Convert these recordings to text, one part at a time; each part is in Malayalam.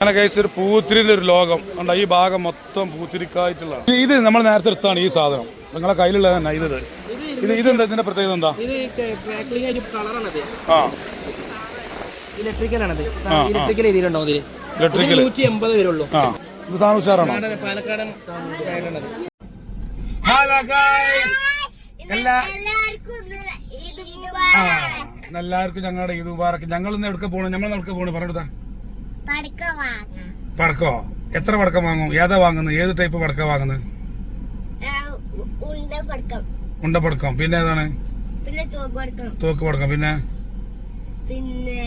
അങ്ങനെ ഒരു പൂത്തിരിന്റെ ഒരു ലോകം. ഉണ്ട് ഈ ഭാഗം മൊത്തം പൂത്തിരിക്കായിട്ടുള്ള ഇത് നമ്മൾ നേരത്തെ എടുത്താണ് ഈ സാധനം. നിങ്ങളെ കയ്യിലുള്ള തന്നെ ഇത്. ഇത് ഇതെന്താ? ഇതിന്റെ പ്രത്യേകത എന്താ? ആ. ഇലക്ട്രിക്കൽ ആണത്. ഇലക്ട്രിക്കൽ നൂറ്റി എൺപത് ആ. ഇത് പാലക്കാടൻ എല്ലാവർക്കും ഇത് മുബാറക്ക് എല്ലാവർക്കും ഞങ്ങളുടെ ഇത് മുബാറക്ക് ഞങ്ങൾ ഇന്ന് എവിടെ പോകണം ഞങ്ങൾ എവിടെ പോകണം പറഞ്ഞെടുത്താ പടക്ക എത്ര പടക്കം വാങ്ങും? ഏതാ വാങ്ങുന്നത്? ഏത് ടൈപ്പ് പടക്കം വാങ്ങുന്നത്? ഉണ്ടപ്പടക്കം ഉണ്ട പടക്കം. പിന്നെ ഏതാണ്? തോക്ക് പടക്കം. പിന്നെ? പിന്നെ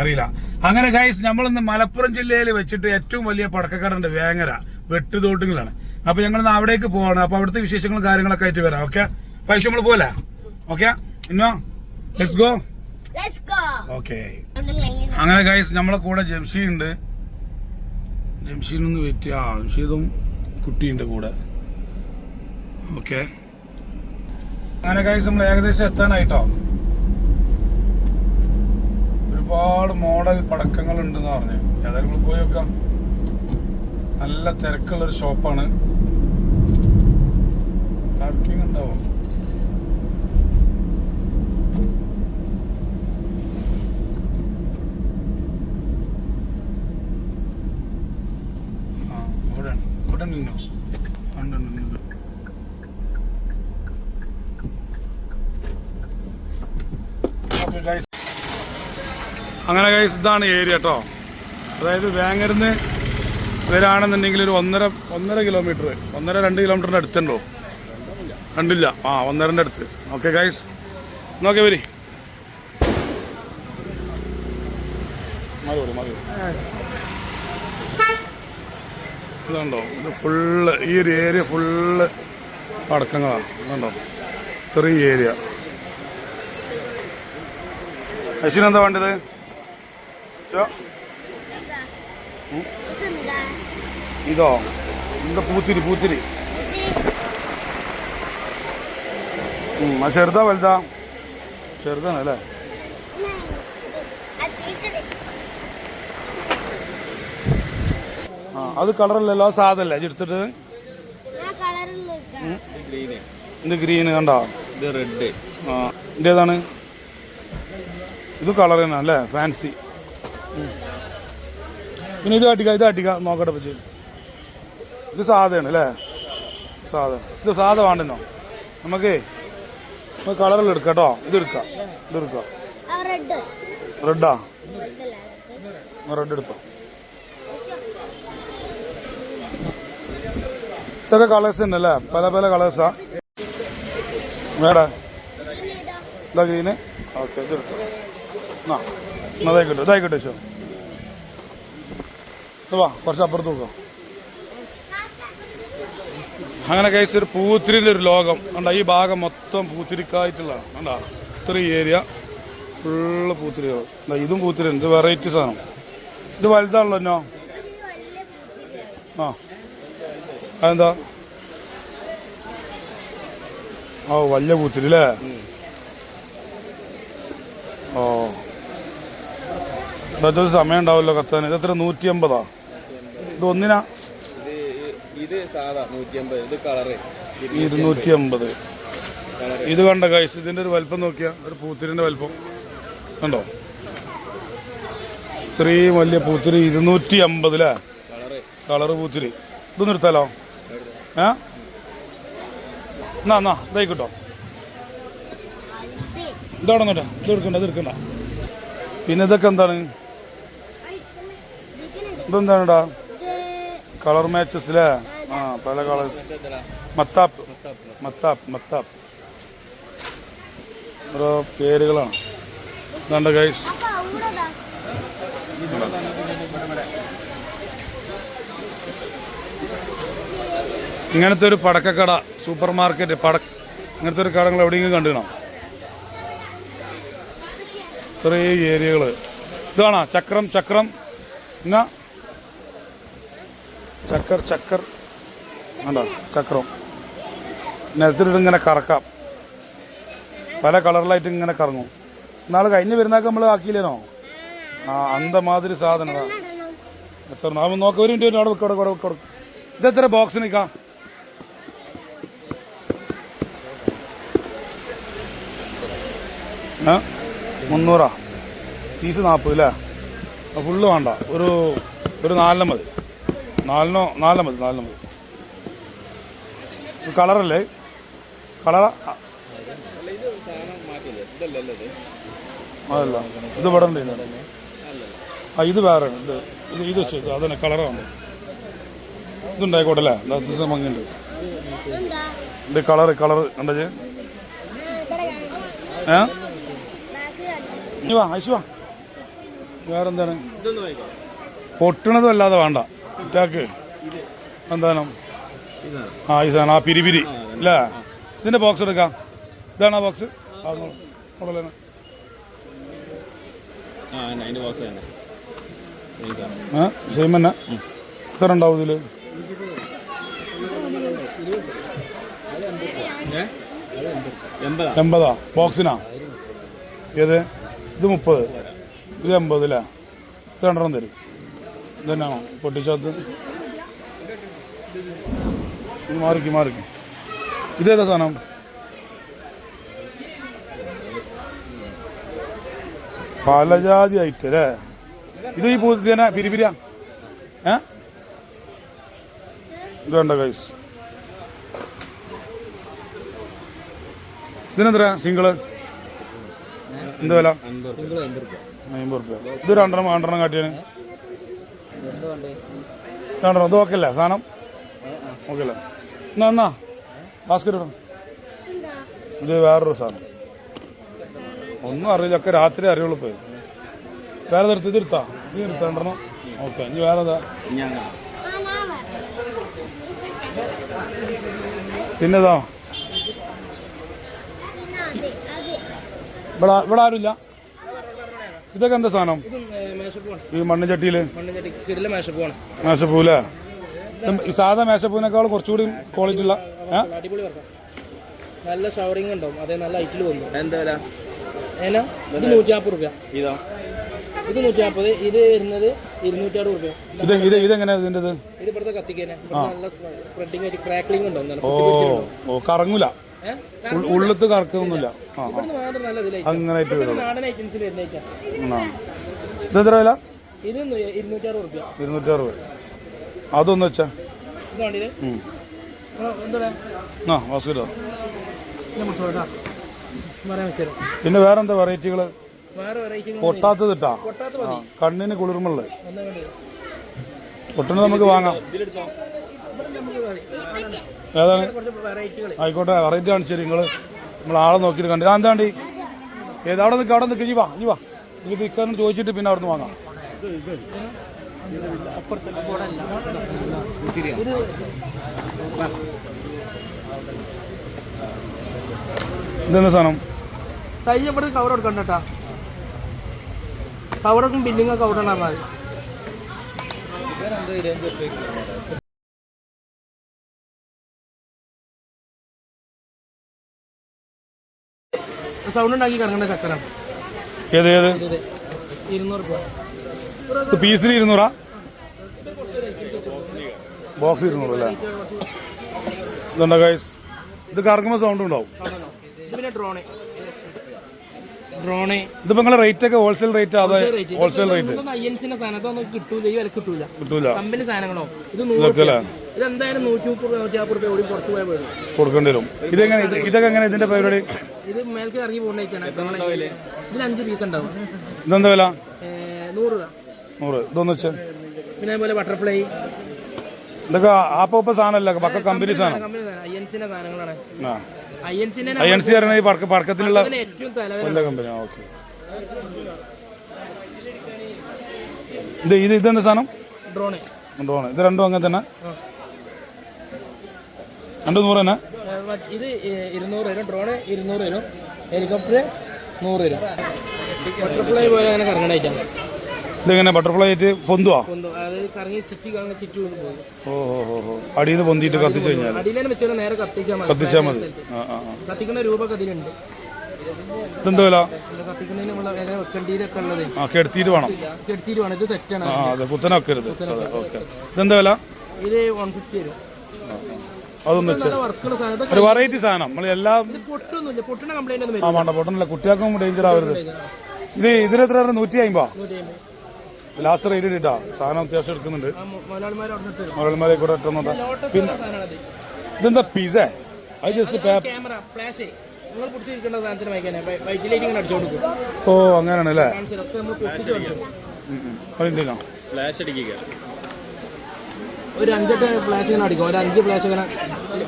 അറിയില്ല. അങ്ങനെ ഗൈസ് നമ്മളിന്ന് മലപ്പുറം ജില്ലയിൽ വെച്ചിട്ട് ഏറ്റവും വലിയ പടക്കക്കാരുണ്ട് വേങ്ങര. വെട്ടുതോട്ടുകളാണ്. അപ്പൊ ഞങ്ങൾ ഇന്ന് അവിടേക്ക് പോവാണ്. അപ്പൊ അവിടുത്തെ വിശേഷങ്ങളും കാര്യങ്ങളൊക്കെ ആയിട്ട് വരാം. ഓക്കെ പൈസ നമ്മൾ പോലെ ഓക്കെ ഇന്നോ? Let's go let's go okay. അങ്ങനെ ഗൈസ് നമ്മളെ കൂടെ ജംഷീദ് ഉണ്ട് ജംഷീദൊന്ന് വെയിറ്റ് ആ ജംഷീദും കുട്ടിയുണ്ട് കൂടെ. ഓക്കെ. അങ്ങനെ ഗൈസ് നമ്മൾ ഏകദേശം എത്താനായിട്ടോ? ഒരുപാട് മോഡൽ പടക്കങ്ങൾ ഉണ്ടെന്ന് പറഞ്ഞു. ഏതായാലും നമ്മൾ പോയി നോക്കാം. നല്ല തിരക്കുള്ളൊരു ഷോപ്പാണ് പാർക്കിംഗ് ഉണ്ടാവും ആ ഇവിടെ ഇവിടെ നിന്നോ ഉണ്ട് ഉണ്ട്, ഉണ്ട് ഓക്കെ ഗൈസ് അങ്ങനെ ഗൈസ് ഇതാണ് ഏരിയ കേട്ടോ അതായത് വേങ്ങരുന്ന് വരാണെന്നുണ്ടെങ്കിൽ ഒരു ഒന്നര ഒന്നര കിലോമീറ്റർ ഒന്നര രണ്ട് കിലോമീറ്ററിന്റെ അടുത്തുണ്ടോ? രണ്ടില്ല. ആ ഒന്നരന്റെ അടുത്ത്. ഓക്കെ ഗൈസ് നോക്കെ വരി. ഇതുണ്ടോ? ഇത് ഫുള്ള് ഈ ഒരു ഏരിയ ഫുള്ള് പടക്കങ്ങളാണ്. ഇതുണ്ടോ? ഇത്രയും ഏരിയ അശ്വിനെന്താ വേണ്ടത്? ഇതോ എന്താ പൂത്തിരി പൂത്തിരി ഉം, ആ ചെറുതാ വലുതാ? ചെറുതാണ് അല്ലേ? ആ അത് കളറല്ലല്ലോ സാധല്ലേ എടുത്തിട്ട്? ഇത് ഗ്രീന് കണ്ടോ? ഇത് റെഡ്. ആ ഇതിന്റെ ഏതാണ് ഇത് കളർ തന്നെ അല്ലേ? ഫാൻസി. പിന്നെ ഇത് കാട്ടിക്ക ഇത് കാട്ടിക്ക നോക്കട്ടെ പറ്റി ഇത് സാധയാണ് അല്ലേ? സാധ ഇത് സാധ വേണ്ടെന്നോ നമുക്കേ നമുക്ക് കളറിൽ എടുക്കാം കേട്ടോ. ഇത് എടുക്കാം. ഇത് എടുക്കാം. റെഡ് റെഡാ എടുത്തോ. ഇതൊക്കെ കളേഴ്സ് ഉണ്ട് അല്ലേ? പല പല കളേഴ്സാ വേടാ ഇതാ ഗ്രീന് ഓക്കെ ഇതെടുത്തു ആ. എന്നാ ഇതായിക്കോട്ടെ ശോ. വാ കുറച്ച് അപ്പുറത്ത് നോക്കാം. അങ്ങനെ കഴിച്ച ഒരു പൂത്തിരിന്റെ ഒരു ലോകം. കണ്ട ഈ ഭാഗം മൊത്തം പൂത്തിരിക്കായിട്ടുള്ളതാണ്. കണ്ട ഇത്രയും ഏരിയ ഫുള്ള് പൂത്തിരികൾ ഇതും പൂത്തിരി ഇത് വെറൈറ്റി സാധനം. ഇത് വലുതാണല്ലോ എന്നോ ആ. അതെന്താ? ഓ വലിയ പൂത്തിരി അല്ലേ? ഓ. ഇതൊരു സമയം ഉണ്ടാവുമല്ലോ കത്താൻ. ഇത് എത്ര? നൂറ്റി അമ്പതാ ഇത് ഒന്നിനാ? ഇത് സാധാ നൂറ്റി അമ്പത് ഇത് കളറ്. ഇരുന്നൂറ്റി അമ്പത് ഇത് കണ്ട കൈസ് ഇതിന്റെ ഒരു വലിപ്പം നോക്കിയാ. ഒരു പൂത്തിരിന്റെ വലിപ്പം. കണ്ടോ? ഇത്രയും വലിയ പൂത്തിരി. ഇരുന്നൂറ്റി അമ്പത് അല്ലേ കളറ്. കളറ് പൂത്തിരി. ഇത് നിർത്താലോ ഏ? എന്നാ എന്നാ ഇതായിക്കോട്ടോ. ഇതവിടെ നോട്ടെ ഇത് എടുക്കണ്ട ഇത് എടുക്കണ്ട. പിന്നെ ഇതൊക്കെ എന്താണ്? ഇതെന്താണെടാ കളർ മാച്ചസ് അല്ലേ ആ പല കളേഴ്സ് മത്താപ്പ്. മത്താപ്പ് മത്താപ്പ്. ഓരോ പേരുകളാണ്. ഇതാണ്ട് ഗൈസ് ഇങ്ങനത്തെ ഒരു പടക്കക്കട സൂപ്പർ മാർക്കറ്റ് പട ഇങ്ങനത്തെ ഒരു കടകൾ എവിടെയെങ്കിലും കണ്ടുകണം ഇത്രയും ഏരിയകൾ ഇതാണോ? ചക്രം ചക്രം. എന്നാ? ചക്കർ ചക്കർ. വേണ്ട ചക്രം. നിലത്തിലിട്ട് ഇങ്ങനെ കറക്കാം. പല കളറിലായിട്ട് ഇങ്ങനെ കറങ്ങും. നാളെ കഴിഞ്ഞ് വരുന്നാൾക്ക് നമ്മൾ ആക്കിയില്ലേനോ ആ അന്തമാതിരി സാധനം ഇടണം എത്ര നാമ നോക്ക ഒരു മിനിറ്റ് അവിടെ വെക്കോടെ കൂടെ വെക്കോടെ ഇത് എത്ര ബോക്സ് നിൽക്കാം? മുന്നൂറാ. പീസ് നാൽപ്പത് അല്ലേ ഫുള്ള് വേണ്ട. ഒരു ഒരു നാലെണ്ണം മതി. നാലിനോ നാലിനം മതി നാലിനം മതി. കളറല്ലേ? കളറ ഇത് അതല്ല ഇത് ഇതിനകത്ത്. ആ ഇത് വേറെ ഇത് ഇത് ഇത് വെച്ചു അതന്നെ കളറാണ് ഇതുണ്ടായിക്കോട്ടെ അല്ലേ അത്യാവശ്യം ഭംഗിയുണ്ട്. ഇത് കളർ കളർ കണ്ടത് ഏ? ഇനി വേറെന്താണ്? പൊട്ടണതും അല്ലാതെ വേണ്ട. കുറ്റാക്ക് എന്താണ്? ഇതാണ് ആ ഈ സാധനം ആ പിരിപിരി അല്ലേ ഇതിന്റെ ബോക്സ് എടുക്കാം. ഇതാണ് ആ ബോക്സ് ഏ സെയിം തന്നെ എത്ര ഉണ്ടാവും ഇതിൽ എൺപതാ? ബോക്സിനാ ഏത്? ഇത് മുപ്പത്. ഇത് എൺപത് അല്ലേ ഇത് രണ്ടെണ്ണം തരും. ഇത് തന്നെയാണോ പൊട്ടിച്ചത് ഇത് മാറിക്ക് മാറിക്ക്. ഇതേതാ സാധനം? പലജാതി ആയിട്ട് അല്ലേ? ഇത് ഈ പൂത്തിനെ പിരിപിരിയ ഏ? ഇത് വേണ്ട കൈസ് ഇതിനെത്ര സിംഗിൾ എന്ത് വില? അമ്പത് റുപ്യ. ഇത് രണ്ടെണ്ണം രണ്ടെണ്ണം കാട്ടിയാണ്. രണ്ടെണ്ണം ഇത് ഓക്കെ അല്ലേ സാധനം? ഓക്കെ അല്ലേ എന്നാ. എന്നാ ബാസ്കറ്റ് ഇത് വേറൊരു സാധനം. ഒന്നും അറിയില്ല. ഒക്കെ രാത്രി അറിയുള്ളൂ പോയി വേറെ നിർത്തി തിരുത്താ നീ നിർത്തണ്ടോ ഓക്കെ ഇനി വേറെ ഏതാ ഞാൻ ആ ഞാൻ വരാം പിന്നെതാ പിന്നെ അത് അത്. ഇവിടെ ഇവിടെ ആരുമില്ല? ഇതൊക്കെ എന്താ സാധനം? ഈ മണ്ണിച്ചട്ടിയിൽ ചട്ടിയിൽ മേശപ്പൂല മേശപ്പൂവാണ്. മേശപ്പൂല്ലേ ഈ സാധാ മേശപ്പൂവിനേക്കാൾ കുറച്ചുകൂടി ക്വാളിറ്റി ഉള്ള അടിപൊളി നല്ല ഷവറിംഗ് ഉണ്ടാവും. അതേ നല്ല ഹൈറ്റിൽ വന്നു എന്താ വില? ഇത് റുപ്യ. ഇതോ? ഇത് നൂറ്റി നാൽപ്പത് ഇത് വരുന്നത് ഇരുന്നൂറ്റാറ് റുപ്യ. ഇത് ഇത് ഇതെങ്ങനെയാ ഇതിന്റെ ഇത് ഇവിടുത്തെ കത്തിക്കേനെ ഇവിടെ നല്ല സ്പ്രെഡിങ് ആയിട്ട് ക്രാക്ലിംഗ് ഉണ്ടാവും നല്ല ഓ ഓ കറങ്ങൂല. ഉള്ളത്ത് കറക്കൊന്നുമില്ല. അങ്ങനെ ഇത് എത്ര വില? ഇരുന്നൂറ്ററുപത് അതൊന്ന് വെച്ചാ. ആ പറയാൻ പിന്നെ വേറെന്താ വെറൈറ്റികൾ വേറെ വെറൈറ്റി പൊട്ടാത്തത് ഇട്ടാ കണ്ണിന് കുളിർമുള്ള പൊട്ടണത് നമുക്ക് വാങ്ങാം. ഏതാണ്? ആയിക്കോട്ടെ വെറൈറ്റി കാണിച്ചു തരും നിങ്ങൾ നമ്മൾ ആളെ നോക്കിയിട്ട് കണ്ടു. അതെന്താണ്ടി എന്താണ്ടി? ഏത് അവിടെ നിൽക്കുക അവിടെ നിൽക്കുക ജീവാ ജീവാ നിങ്ങൾ നിൽക്കാനും ചോദിച്ചിട്ട് പിന്നെ അവിടെ നിന്ന് വാങ്ങാം. ഇതെന്താ സാധനം? തയ്യപ്പെടുത്ത് ഇവിടെ കവർ കൊടുക്കണ്ട കേട്ടാ. കവറൊക്കെ ബില്ലിങ്ങൊക്കെ അവിടെ സൗണ്ട് ഉണ്ടാക്കി കറങ്ങുന്ന ചക്കരാണ്. ഏത് ഏത്? ഇരുന്നൂറ് രൂപ. പീസിന് ഇരുന്നൂറാ? ബോക്സ് ഇരുന്നൂറ് അല്ലേ? ഇതുണ്ടോ ഗൈസ് ഇത് കറങ്ങുമ്പോൾ സൗണ്ട് ഉണ്ടാവും. പിന്നെ ഡ്രോണ് ഡ്രോണ്. ഇതിപ്പോ നിങ്ങളെ റേറ്റ് ഒക്കെ ഹോൾസെയിൽ റേറ്റ് അതെ ഹോൾസെയിൽ റേറ്റ് അയ്യൻസിന്റെ സാധനത്തൊന്നും സാധനം. കിട്ടൂല. ഈ വില കിട്ടൂല. കിട്ടൂല. കമ്പനി സാധനങ്ങളോ? ഇത് നൂറ് ഇതൊക്കെ അല്ലേ? ഇത് എന്തായാലും നൂറ്റി മുപ്പത് രൂപ നൂറ്റി നാൽപ്പത് രൂപ ഓടി പുറത്ത് പോയാൽ പോലും കൊടുക്കേണ്ടി വരും. ഇതെങ്ങനെ ഇത് ഇതൊക്കെ എങ്ങനെ ഇതിന്റെ പരിപാടി? ഇത് മേൽക്ക് ഇറങ്ങി പോകേണ്ടിട്ടാണ് ഇതിൽ അഞ്ച് പീസ് ഉണ്ടാവും. ഇതെന്താ വില? നൂറ് രൂപ. നൂറ്. ഇതൊന്നു വെച്ചാൽ പിന്നെ അതുപോലെ ബട്ടർഫ്ലൈ ഇതൊക്കെ ആപ്പ് സാധനമല്ല പക്ക കമ്പനി സാധനം. കമ്പനി ഐ എൻ സാധനങ്ങളാണ്. ആ. ഐ എൻ സി അറിയണ ഈ പടക്ക പടക്കത്തിലുള്ള വലിയ കമ്പനി ഓക്കെ ഇത് ഇത് ഇതെന്താ സാധനം? ഡ്രോണ്. ഇത് രണ്ടും അങ്ങനെ തന്നെ? രണ്ടും നൂറ് തന്നെ? ഇത് ഇരുന്നൂറ് വരും. ഡ്രോണ് ഇരുന്നൂറ് വരും. ഹെലികോപ്റ്റർ നൂറ് വരും. ബട്ടർഫ്ലൈ പോലെ അങ്ങനെ കറങ്ങണായിട്ടാണ് ഇതെങ്ങനെ ബട്ടർഫ്ലൈ ആയിട്ട് പൊന്തുവാ? ഓ ഓ ഓ അടിയിൽ നിന്ന് പൊന്തിയിട്ട് കത്തിച്ചു കഴിഞ്ഞാൽ കത്തിച്ചാൽ മതി. കത്തിക്കുന്ന രൂപ അതിലുണ്ട്. ഇതെന്താ വില? ഇത് ആ കെടുത്തിയിട്ട് വേണം. തെറ്റാണ് ആ അതെ ഓക്കെ. ഇതെന്താ വില? ഇത് വൺ ഫിഫ്റ്റി വരും. അതൊന്ന് ഒരു വെറൈറ്റി സാധനം. നമ്മൾ എല്ലാം ആ വേണ്ട കുട്ടികൾക്കും ഡേഞ്ചർ ആവരുത്. ഇത് ഇതിനെത്ര എത്ര നൂറ്റി അമ്പോ നൂറ്റി അമ്പത് ലാസ്റ്റ് റേറ്റ് ഇട്ടാ സാധനം അത്യാവശ്യം എടുക്കുന്നുണ്ട്. മുതൽമാരെ കൂടെ ഇട്ടുന്നതാ പിന്നെ ഇതെന്താ പിസ അത് ജസ്റ്റ് ഓ അങ്ങനെയാണ് അല്ലേ കാണിച്ചു ഒക്കെ നമ്മൾ പൊട്ടിച്ച് കാണിച്ചു അതിന്റെ ഫ്ലാഷ് അടിക്കുക. ഒരു അഞ്ചെട്ട് ഫ്ലാഷ് ഇങ്ങനെ അടിക്കും. ഒരു അഞ്ച് ഫ്ലാഷ് ഇങ്ങനെ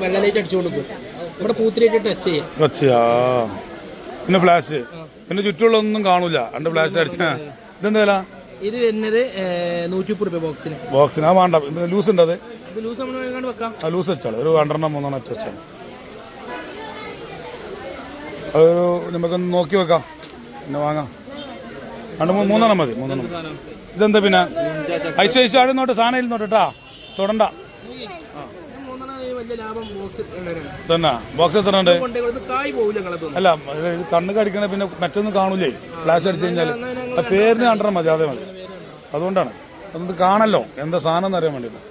വെള്ള ലൈറ്റ് അടിച്ചു കൊടുക്കും. ഇവിടെ പൂത്തിലേക്ക് ടച്ച് ചെയ്യാം. വച്ചയാ പിന്നെ ഫ്ലാഷ് പിന്നെ ചുറ്റുള്ളൊന്നും കാണൂല. രണ്ട് ഫ്ലാഷ് അടിച്ചാ. ഇതെന്താ ഇത് വരുന്നത് നൂറ്റി മുപ്പത് രൂപ ബോക്സിന്. ബോക്സിന്. ആ വേണ്ട. ലൂസ് ഉണ്ട് അത്. ഇത് ലൂസ് നമ്മൾ വെക്കാം. ആ ലൂസ് വെച്ചാൽ ഒരു രണ്ടെണ്ണം മൂന്നെണ്ണം വെച്ചാൽ അതൊരു നമുക്കൊന്ന് നോക്കി വെക്കാം. പിന്നെ വാങ്ങാം. രണ്ട് മൂന്ന് മൂന്നെണ്ണം മതി മൂന്നെണ്ണം. ഇതെന്താ പിന്നെ? ഐശ്വര്യ ആടുന്നോട്ട് സാധനം ഇരുന്നോട്ട് കേട്ടാ തൊടണ്ട ഈ വലിയ ലാഭം ബോക്സ് തന്നെ. ബോക്സ് എത്ര ഉണ്ട് അല്ല കണ്ണ് കടിക്കണ പിന്നെ മറ്റൊന്നും കാണൂലേ? ഫ്ലാഷ് അടിച്ചു കഴിഞ്ഞാൽ ആ പേരിന് കണ്ടാൽ മതി അതേ മതി. അതുകൊണ്ടാണ്. അതൊന്ന് കാണല്ലോ എന്താ സാധനം എന്ന് അറിയാൻ വേണ്ടിയിട്ട്.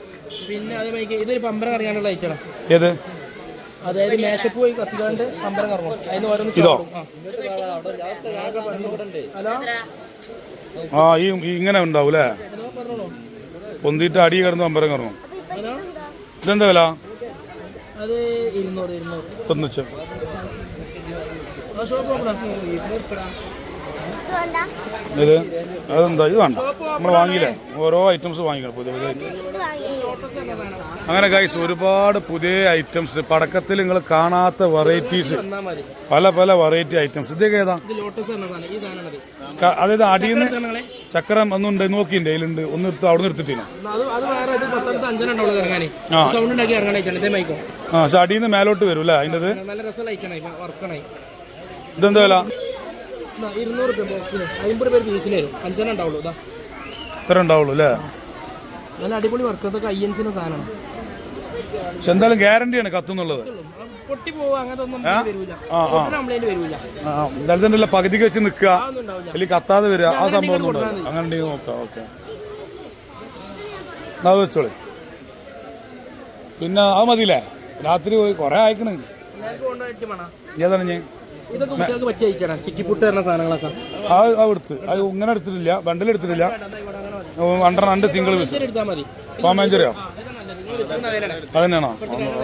പിന്നെ ഇതൊരു പമ്പരം ഏത്? അതായത് മേശപ്പ് പോയി കത്തിക്കാണ്ട് പമ്പരം കറങ്ങും. അതിന് ഓരോന്ന് ഇതോ? ആ. ഈ ഇങ്ങനെ ഉണ്ടാവൂലേ? പൊന്തിട്ട് അടി കിടന്ന് അമ്പരം കറങ്ങും. ഇതെന്താ വില? അത് ഇരുന്നൂറ് ഇരുന്നൂറ്. ഒന്ന് വെച്ച് ആ ഷോപ്പ് നോക്കണം ഇത് അതെന്താ? ഇത് വേണ്ട. നമ്മൾ വാങ്ങിയില്ലേ? ഓരോ ഐറ്റംസ് വാങ്ങിക്കണം. പുതിയ പുതിയ അങ്ങനെ ഗൈസ് ഒരുപാട് പുതിയ ഐറ്റംസ് പടക്കത്തിൽ നിങ്ങൾ കാണാത്ത വെറൈറ്റീസ് പല പല വെറൈറ്റി ഐറ്റംസ് ഇതൊക്കെ ഏതാ? ഇത് ലോട്ടസ് എന്ന ഈ സാധനം അതായത് അടിയിൽ നിന്ന് ചക്രം ഒന്നുണ്ട് നോക്കിണ്ട് അതിലുണ്ട് ഒന്ന് എടുത്ത് അവിടെ നിർത്തിട്ടില്ല ആ. പക്ഷെ അടിയിൽ നിന്ന് മേലോട്ട് വരും അല്ലേ? അതിന്റെ നല്ല രസം ലൈറ്റാണ് ഇപ്പം വർക്കണായി ഇതെന്താ വില? ഇരുന്നൂറ് രൂപ ബോക്സിന് അമ്പത് രൂപ പീസിന് വരും അഞ്ചെണ്ണം ഉണ്ടാവുള്ളൂ. ഇതാ ഇത്ര ഉണ്ടാവുള്ളൂ അല്ലേ? നല്ല അടിപൊളി വർക്ക് ഇതൊക്കെ ഐ എൻസിന്റെ സാധനമാണ്. പക്ഷെ എന്തായാലും ഗ്യാരണ്ടിയാണ് കത്തുന്നുള്ളത് പൊട്ടി പോവുക അങ്ങനത്തെ ഒന്നും നമുക്ക് വരൂല. ആ, ആ. കംപ്ലൈന്റ് വരൂല. ആ എന്തായാലും തന്നെ പകുതിക്ക് വെച്ച് നിൽക്കുക. അല്ലെങ്കിൽ കത്താതെ വരിക. ആ സംഭവം ഒന്നും ഉണ്ടാവില്ല. അങ്ങനെ ഉണ്ടെങ്കിൽ നോക്കാം ഓക്കെ. അത് വെച്ചോളി. പിന്നെ അത് മതിയില്ലേ? രാത്രി പോയി കൊറേ അയക്കണേ ഏതാണ് ഞാൻ ഇതൊക്കെ കുട്ടികൾക്ക് പറ്റിയ അയച്ചാണ് ചിക്കിപ്പുട്ട് വരുന്ന സാധനങ്ങളൊക്കെ. ആ അത് എടുത്ത്. അത് ഇങ്ങനെ എടുത്തിട്ടില്ല. ബണ്ടിൽ എടുത്തിട്ടില്ല. രണ്ടെണ്ണം രണ്ട് സിംഗിൾ പീസ് എടുത്താൽ മതി. അത് തന്നെയാണോ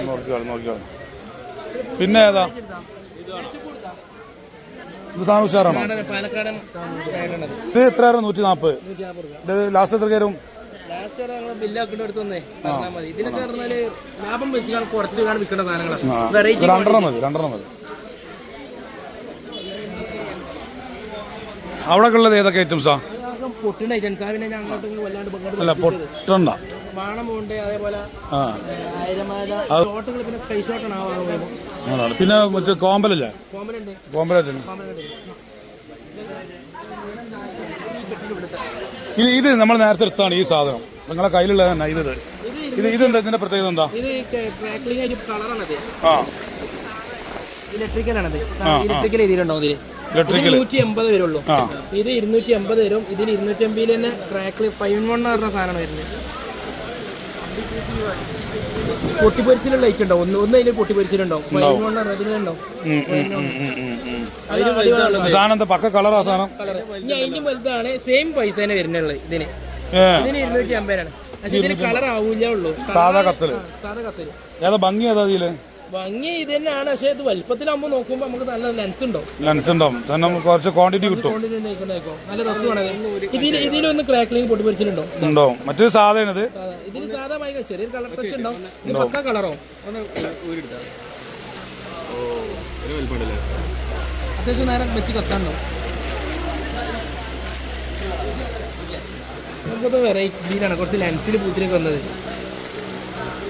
നോക്കിക്കോളി നോക്കിക്കോളി പിന്നെ ഏതാ? ഇത് സാധനം ഉഷാറാണോ? ഇത് എത്രയായിരുന്നു? ആയിരം നൂറ്റി നാൽപ്പത് ഇത് ലാസ്റ്റ് എത്ര കയറും? ലാസ്റ്റ് ബില്ലാക്കിട്ട് എടുത്ത് തന്നേ പറഞ്ഞാൽ മതി. ഇതിനൊക്കെ പറഞ്ഞാൽ ലാഭം വെച്ച് കുറച്ച് വിൽക്കേണ്ട സാധനങ്ങളാണ്. രണ്ടെണ്ണം മതി രണ്ടെണ്ണം മതി. അവിടെ ഉള്ളത് ഏതൊക്കെ ഐറ്റംസാ പൊട്ടുന്ന ഐറ്റംസ് പിന്നെ വല്ലാണ്ട് അല്ല പൊട്ടണ്ട. അതേപോലെ പിന്നെ സ്പൈസ് ഷോട്ടാണ് പിന്നെ മറ്റേ കോമ്പലല്ലേ? കോമ്പലുണ്ട്. കോമ്പലുണ്ട്. ഇത് ഇത് നമ്മൾ നേരത്തെ എടുത്താണ് ഈ സാധനം. നിങ്ങളെ കയ്യിലുള്ള തന്നെ ഇത് ഇത്. ഇത് ഇതെന്താ ഇതിന്റെ പ്രത്യേകത എന്താ? ഇലക്ട്രിക്കലാണത് ഇലക്ട്രിക്കൽ രീതിയിലുണ്ടോ ഇതിൽ. ഇലക്ട്രിക്കൽ ഇരുന്നൂറ്റി എൺപത് വരുള്ളൂ. ആ. ഇത് ഇരുന്നൂറ്റി എൺപത് വരും ഇതിന് ഇരുന്നൂറ്റി എൺപതിൽ തന്നെ ക്രാക്കിൽ ഫൈവ് വൺ പറഞ്ഞ സാധനമാണ് വരുന്നത്. പൊട്ടിപ്പൊരിച്ചിലുള്ള ലൈറ്റ് ഉണ്ടാവും. ഒന്ന് ഒന്ന് അതിൽ പൊട്ടിപ്പൊരിച്ചിലുണ്ടാവും. ഫൈവ് വൺ അതിലുണ്ടാവും പക്ക കളറാ സാധനം? ഇനി അതിന്റെ വലുതാണ് സെയിം പൈസ തന്നെ വരുന്നുള്ളത് ഇതിന്. ഇതിന് ഇരുന്നൂറ്റി അമ്പതിനാണ് പക്ഷെ ഇതിന് കളർ ആവൂല ഉള്ളൂ. സാധാ കത്തൽ. സാധാ കത്തൽ. ഏതാ ഭംഗി ഏതാ ഇതിൽ ഭംഗി ഇത് തന്നെയാണ്. പക്ഷെ ഇത് വലിപ്പത്തിലാകുമ്പോൾ നോക്കുമ്പോൾ നമുക്ക് നല്ല ലെങ്ത് ഉണ്ടാവും ലെങ്ത് ഉണ്ടാവും. തന്നെ കുറച്ച് ക്വാണ്ടിറ്റി കിട്ടും. നല്ല രസമാണ് ഇതിൽ ഇതിലൊന്ന് ക്രാക്ലിംഗ് പൊട്ടിപ്പൊരിച്ചിട്ടുണ്ടോ ഉണ്ടാവും. മറ്റൊരു സാധനം ഇത് ഇതിന് സാധാ മൈക ചെറിയൊരു കളർ ടച്ച് ഉണ്ടാവും. ഇത് പക്ക കളറോ അത്യാവശ്യം നേരം വെച്ച് കത്താണ്ടോ നമുക്കത് വെറൈറ്റിയിലാണ് കുറച്ച് ലെങ്ത്തിൽ പൂത്തിലേക്ക് വന്നത്.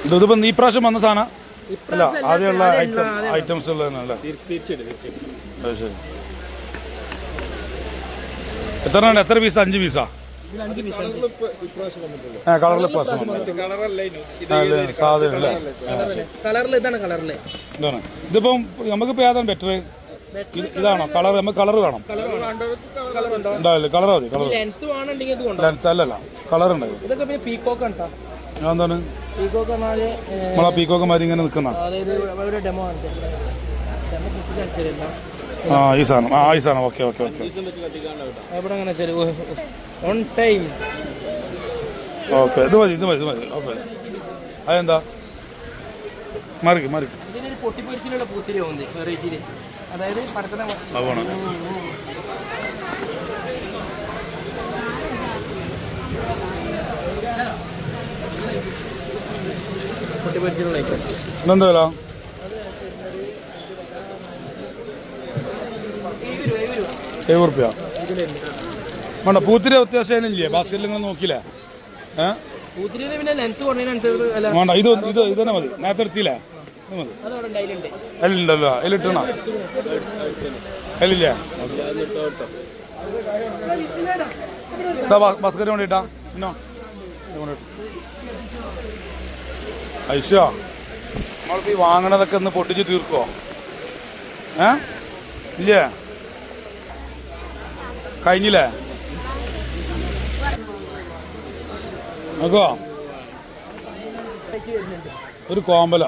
ഇത് ഇതിപ്പോ ഈ പ്രാവശ്യം വന്ന സാധനം. അല്ല ആദ്യമുള്ള ഐറ്റം ഐറ്റംസ് ഉള്ളതല്ലേ അത് ശരി. എത്ര എണ്ണം? എത്ര പീസ് അഞ്ച് പീസാ ഇതിൽ അഞ്ച് പീസ് ആ കളറിൽ പ്ലസ് സാധനം അല്ലേ? കളറിൽ ഇതാണ് കളറിൽ ഇതാണ്. ഇതിപ്പം നമുക്കിപ്പോൾ ഏതാണ് ബെറ്റർ ഇത് ഇതാണോ? കളർ നമുക്ക് കളർ വേണം. കളർ കളർ ഉണ്ടോ? ഉണ്ടാവില്ല. കളർ മതി കളർ ലെൻസ് അല്ലല്ല. കളർ ഉണ്ടാവും ഇതൊക്കെ പിന്നെ പീക്കോക്ക് ഉണ്ടോ എന്താണ്? പീക്കോക്ക് പറഞ്ഞാൽ ഏ, നമ്മളെ പീക്കോക്കന്മാർ ഇങ്ങനെ നിൽക്കുന്ന? അതായത് ഒരു ഡെമോ ആണ് ഡെമോ കുത്തി ആ ഈ സാധനം. ആ ഈ സാധനം. Okay okay okay. എവിടെ അങ്ങനെ ശരി ഓൺ ടൈം. ഓക്കെ ഇത് മതി ഇത് മതി ഇത് മതി. ഓക്കെ. അതെന്താ? മറിക്ക് മറിക്ക്. പൊട്ടിപ്പൊരിച്ചിലുള്ള പൂത്തിരി പോകുന്നത് വെറൈറ്റിയിൽ അതായത് പടത്തന ഇതെന്താ വില എഴുപത് റുപ്യ. വേണ്ട പൂത്തിരി അത്യാവശ്യം ഇല്ലേ ബാസ്കറ്റിൽ നിങ്ങൾ നോക്കിയില്ലേ? ഏ? ലെങ്ത് കുറഞ്ഞതിനനുസരിച്ച് അല്ല. വേണ്ട ഇത് ഇത് ഇത് തന്നെ മതി. നേരത്തെ എടുത്തില്ലേ? മതി. അതിലുണ്ടല്ലോ അതിലിട്ടണോ അതിലില്ലേ? കൊണ്ടിട്ടാ ഇന്നോ? ഐഷ നമ്മളിപ്പോ ഈ വാങ്ങണതൊക്കെ ഒന്ന് പൊട്ടിച്ച് തീർക്കോ ഏ? ഇല്ലേ? കഴിഞ്ഞില്ലേ? നോക്കോ. ഒരു കോമ്പല.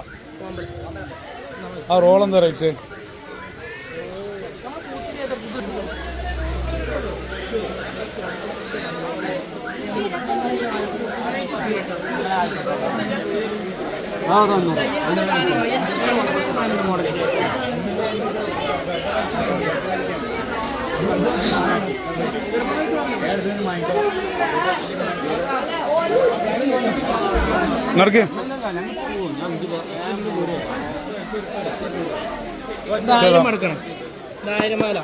ആ റോൾ എന്താ റേറ്റ്? നടക്കേ. ആയിരം മാല ആയിരമാല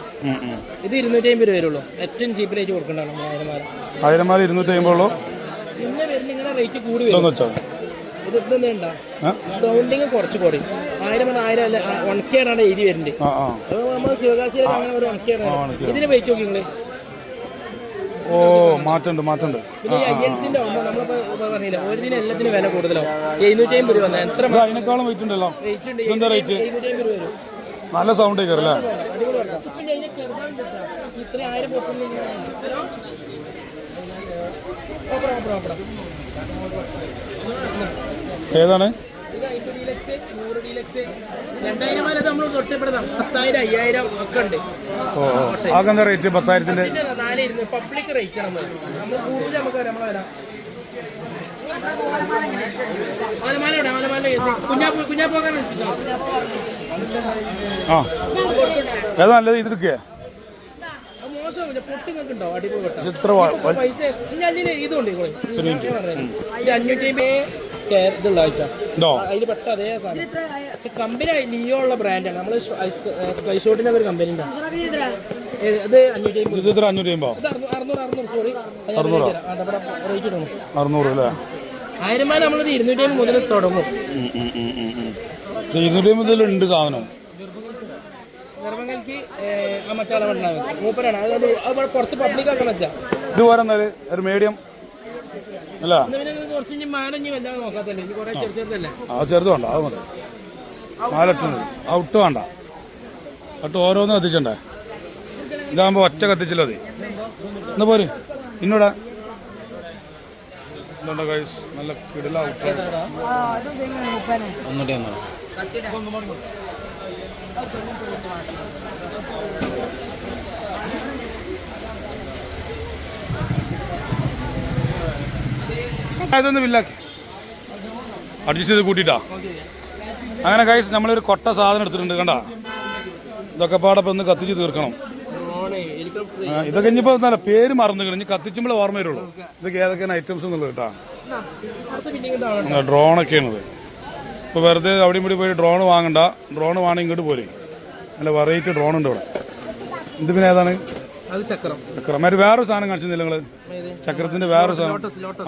ഇത് ഇരുന്നൂറ്റി അമ്പത് രൂപ വരുള്ളൂ ഏറ്റവും ചീപ്പിലേക്ക് കൊടുക്കണ്ടാണ് നമ്മൾ ആയിരമാല ആയിരമാല ഇരുന്നൂറ്റി അമ്പതുള്ളൂ പിന്നെ വരുന്ന റേറ്റ് കൂടി വരും. സൗണ്ടിങ് കുറച്ച് കുറയും ആയിരം ആയിരം അല്ല ആണ് എഴുതി വരുന്നത് ആ നമ്മൾ അങ്ങനെ ഒരു ഇതിന് വെയിറ്റ് നോക്കി ഓ മാറ്റുണ്ട് മാറ്റുണ്ട്. എല്ലാത്തിനും വില കൂടുതലാവും. എഴുന്നൂറ്റി രൂപ എത്ര അതിനേക്കാളും വെയിറ്റ് ഉണ്ടല്ലോ. എന്താ റേറ്റ് നല്ല സൗണ്ട് കയറല്ലേ. ഇത്ര ഏതാണ്? ഓ ആകെന്താ റേറ്റ്? പത്തായിരത്തിന്റെ? പബ്ലിക് റേറ്റ് ആണ് ആ. ഏതാ നല്ലത് ഇതെടുക്കുക ഇത്ര പൈസ ഇതുണ്ട്. അഞ്ഞൂറ്റി അമ്പത് അതിൽ പെട്ട അതേ സാധനം. പക്ഷെ കമ്പനി ലിയോ ഉള്ള ബ്രാൻഡാണ് നമ്മൾ സ്കൈ ഷോട്ടിന്റെ ഒരു കമ്പനി ഇത് അഞ്ഞൂറ്റി അമ്പത് അഞ്ഞൂറ്റി അമ്പോ ഇത് അറുന്നൂറ് അറുന്നൂറ് അറുന്നൂറ് സോറി റേറ്റ് ഇടണം അറുന്നൂറ് അല്ലേ? ആയിരം രൂപ നമ്മളൊരു ഇരുന്നൂറ്റി അമ്പത് മുതൽ തുടങ്ങും. ഇത് ഇരുന്നൂറ്റി അമ്പതിൽ ഉണ്ട് സാധനം. ഇത് പോരെ ഒരു മീഡിയം അല്ല. ആ ചെറുത് വേണ്ട അത് മതി. നാലെട്ട് ഔട്ട് വേണ്ട. ഔട്ട് ഓരോന്നും കത്തിച്ചണ്ടേ? ഇതാകുമ്പോ ഒറ്റ കത്തിച്ചില്ല മതി. എന്നാ പോര്. ഇന്നോടാ. എന്തുണ്ടോ? നല്ല കിടില ഔട്ട് ഇതൊന്ന് ബില്ലാക്കി അഡ്ജസ്റ്റ് ചെയ്ത് കൂട്ടിട്ടാ അങ്ങനെ കൈസ് നമ്മളൊരു കൊട്ട സാധനം എടുത്തിട്ടുണ്ട് കണ്ട? ഇതൊക്കെ പാടപ്പം ഒന്ന് കത്തിച്ച് തീർക്കണം. ഡ്രോണ് ഇതൊക്കെ ഇനിയിപ്പോ നല്ല പേര് മറന്നു കഴിഞ്ഞ് കത്തിച്ചുമ്പോൾ ഓർമ്മ വരുള്ളൂ. ഇതൊക്കെ ഏതൊക്കെയാണ് ഐറ്റംസ് എന്നുള്ളത് കേട്ടാ? ഡ്രോണൊക്കെയാണത് ഇപ്പോൾ വെറുതെ അവിടെയും ഇവിടെ പോയി ഡ്രോൺ വാങ്ങണ്ട. ഡ്രോൺ വാങ്ങി ഇങ്ങോട്ട് പോരെ. നല്ല വെറൈറ്റി ഡ്രോൺ ഉണ്ട് ഇവിടെ. ഇത് പിന്നെ ഏതാണ്? അത് ചക്രം. വേറൊരു സാധനം കാണിച്ചില്ല നിങ്ങൾ ചക്രത്തിന്റെ വേറൊരു സാധനം.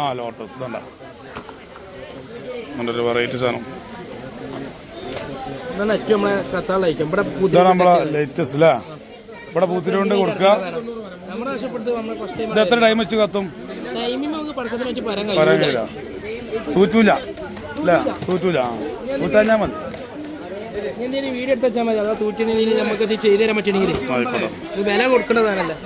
ആ ലോട്ടസ്. ഇതണ്ട? നല്ലൊരു വെറൈറ്റി സാധനം. ഇതാണ് നമ്മളെ ഇവിടെ പുതിയ ഇതാണ് നമ്മളെ ലേറ്റസ്റ്റ് അല്ലേ ഇവിടെ പൂത്തിരി കൊടുക്കുക. ഇത് എത്ര ടൈം വെച്ച് കത്തും? പറയാൻ കഴിയില്ല. തൂറ്റൂല. അല്ല? തൂറ്റൂല. ആ. തൂറ്റാഞ്ഞാ മതി. എന്തെങ്കിലും വീഡിയോ എടുത്ത് വെച്ചാൽ മതി. അതാ തൂറ്റിണെങ്കിൽ നമുക്ക് ഇത് ചെയ്തു തരാൻ പറ്റണെങ്കിൽ ഇത് വില കൊടുക്കേണ്ടതാണല്ലേ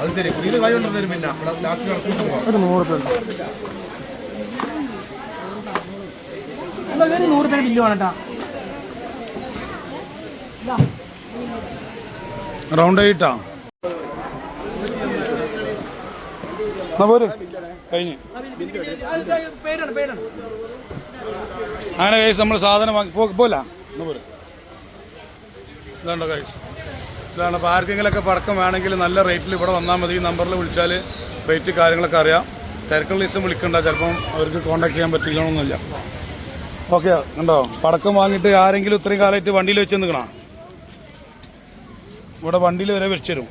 അത് ശരി. പുതിയത് കാര്യം കൊണ്ടുവരും പിന്നെ. ലാസ്റ്റ് നടക്കുന്നു ഒരു നൂറ് നൂറ് രൂപ ബില്ല് വേണം കേട്ടോ. റൗണ്ട് എന്നാ പോര്? കഴിഞ്ഞ്. അങ്ങനെ കൈസ് നമ്മൾ സാധനം വാങ്ങി പോല? പോര്? ഇതാണ്ടോ കൈസ് ഇതാണ് അപ്പോൾ പടക്കം വേണമെങ്കിൽ നല്ല റേറ്റിൽ ഇവിടെ വന്നാൽ മതി. ഈ നമ്പറിൽ വിളിച്ചാൽ റേറ്റ് കാര്യങ്ങളൊക്കെ അറിയാം. തിരക്കുള്ള ലിസ്റ്റ് വിളിക്കണ്ട. ചിലപ്പം അവർക്ക് കോൺടാക്ട് ചെയ്യാൻ പറ്റില്ലണമെന്നില്ല ഓക്കെ ഉണ്ടോ പടക്കം വാങ്ങിയിട്ട് ആരെങ്കിലും ഇത്രയും കാലമായിട്ട് വണ്ടിയിൽ വെച്ച് നിൽക്കണോ? ഇവിടെ വണ്ടിയിൽ വരെ വെച്ചു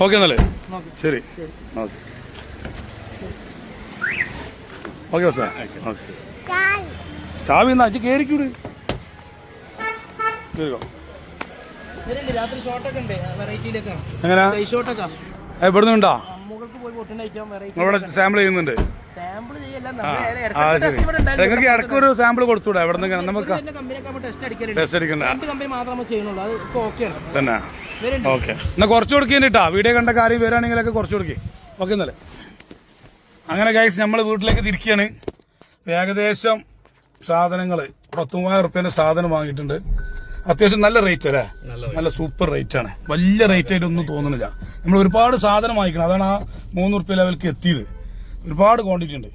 ഓക്കെ എന്നല്ലേ ശരി. ഓക്കെ. Okay sir. ഓക്കെ. ചാൽ ചാവി എന്നാ അച്ഛൻ കയറിക്കൂട് കയറിക്കോ ഇതിലുണ്ട് ഇവിടുന്ന് ഉണ്ടോ ഇവിടെ സാമ്പിൾ ചെയ്യുന്നുണ്ട്. നിങ്ങൾക്ക് ചെയ്യല്ല ഒരു സാമ്പിൾ കൊടുത്തൂടെ? എവിടെ നിന്ന് നമുക്ക് ടെസ്റ്റ് അടിക്കണ്ട. തന്നെ. ഓക്കെ എന്നാ കുറച്ച് കൊടുക്കേണ്ടിട്ടാ വീഡിയോ കണ്ട കാര്യം വരാണെങ്കിലൊക്കെ കുറച്ച് കൊടുക്കേ. ഓക്കെ എന്നല്ലേ അങ്ങനെ ഗൈസ് നമ്മൾ വീട്ടിലേക്ക് തിരിക്കുകയാണ് ഏകദേശം സാധനങ്ങൾ പത്തുമായിരം ഉറുപ്പ്യന്റെ സാധനം വാങ്ങിയിട്ടുണ്ട്. അത്യാവശ്യം നല്ല റേറ്റ് അല്ലേ? നല്ല സൂപ്പർ റേറ്റ് ആണ്. വലിയ റേറ്റ് ആയിട്ട് ഒന്നും തോന്നുന്നില്ല. നമ്മൾ ഒരുപാട് സാധനം വാങ്ങിക്കണം. അതാണ് ആ മൂന്ന് റുപ്യ ലെവലിലേക്ക് എത്തിയത്. ഒരുപാട് ക്വാണ്ടിറ്റി ഉണ്ട്.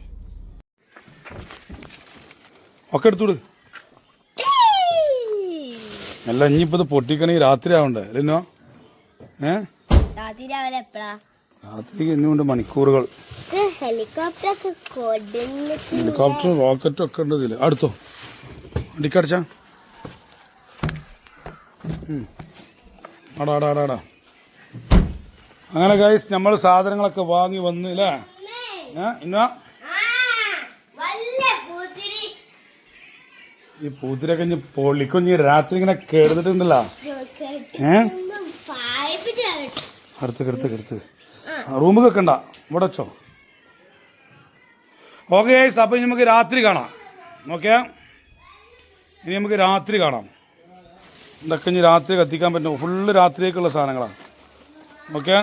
ഒക്കെ എടുത്തുവിട് അല്ല ഇനിയിപ്പോ ഇത് പൊട്ടിക്കണമെങ്കിൽ രാത്രി ആവണ്ടേ? അല്ലെന്നോ ഏ? രാത്രി രാവിലെ എപ്പോഴാ ഇന്നുകൊണ്ട് മണിക്കൂറുകൾ. ഹെലികോപ്റ്റർ റോക്കറ്റും ഒക്കെ ഉണ്ട് അടുത്തോ അടിക്കടിച്ച ആടാ ആടാ ആടാ ആടാ. അങ്ങനെ ഗൈസ് നമ്മൾ സാധനങ്ങളൊക്കെ വാങ്ങി വന്ന് അല്ലേ പൂത്തിരി. ഈ പൂത്തിരൊക്കെ ഇനി പൊള്ളിക്കൊഞ്ഞ് രാത്രി ഇങ്ങനെ കേടുന്നിട്ടുണ്ടല്ലോ. ഏ? അടുത്ത് കിടത്ത് കിടത്ത് റൂമിൽ വെക്കണ്ട. ഇവിടെ വെച്ചോ. ഓക്കെ ഗൈസ് അപ്പം നമുക്ക് രാത്രി കാണാം. ഓക്കെ ഇനി നമുക്ക് രാത്രി കാണാം. ഇതൊക്കെ ഇനി രാത്രി കത്തിക്കാൻ പറ്റും. ഫുള്ള് രാത്രിയേക്കുള്ള സാധനങ്ങളാണ്. ഓക്കെ